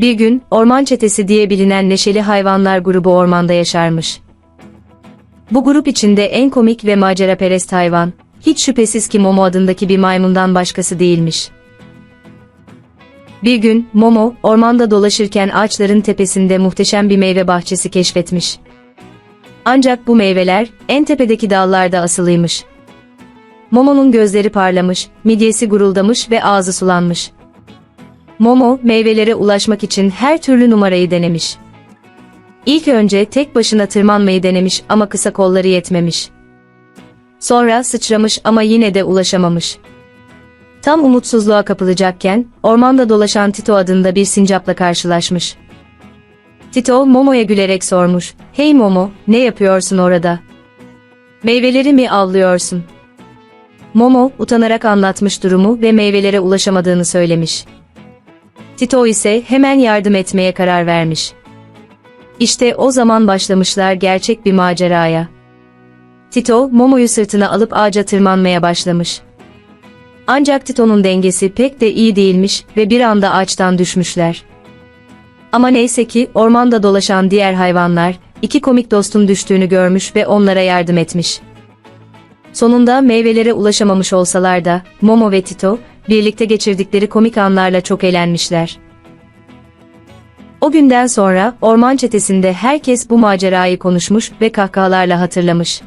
Bir gün, orman çetesi diye bilinen neşeli hayvanlar grubu ormanda yaşarmış. Bu grup içinde en komik ve maceraperest hayvan, hiç şüphesiz ki Momo adındaki bir maymundan başkası değilmiş. Bir gün, Momo, ormanda dolaşırken ağaçların tepesinde muhteşem bir meyve bahçesi keşfetmiş. Ancak bu meyveler, en tepedeki dallarda asılıymış. Momo'nun gözleri parlamış, midyesi guruldamış ve ağzı sulanmış. Momo, meyvelere ulaşmak için her türlü numarayı denemiş. İlk önce tek başına tırmanmayı denemiş ama kısa kolları yetmemiş. Sonra sıçramış ama yine de ulaşamamış. Tam umutsuzluğa kapılacakken, ormanda dolaşan Tito adında bir sincapla karşılaşmış. Tito, Momo'ya gülerek sormuş, ''Hey Momo, ne yapıyorsun orada? Meyveleri mi avlıyorsun?'' Momo, utanarak anlatmış durumu ve meyvelere ulaşamadığını söylemiş. Tito ise hemen yardım etmeye karar vermiş. İşte o zaman başlamışlar gerçek bir maceraya. Tito, Momo'yu sırtına alıp ağaca tırmanmaya başlamış. Ancak Tito'nun dengesi pek de iyi değilmiş ve bir anda ağaçtan düşmüşler. Ama neyse ki ormanda dolaşan diğer hayvanlar, iki komik dostun düştüğünü görmüş ve onlara yardım etmiş. Sonunda meyvelere ulaşamamış olsalar da, Momo ve Tito, birlikte geçirdikleri komik anlarla çok eğlenmişler. O günden sonra orman çetesinde herkes bu macerayı konuşmuş ve kahkahalarla hatırlamış.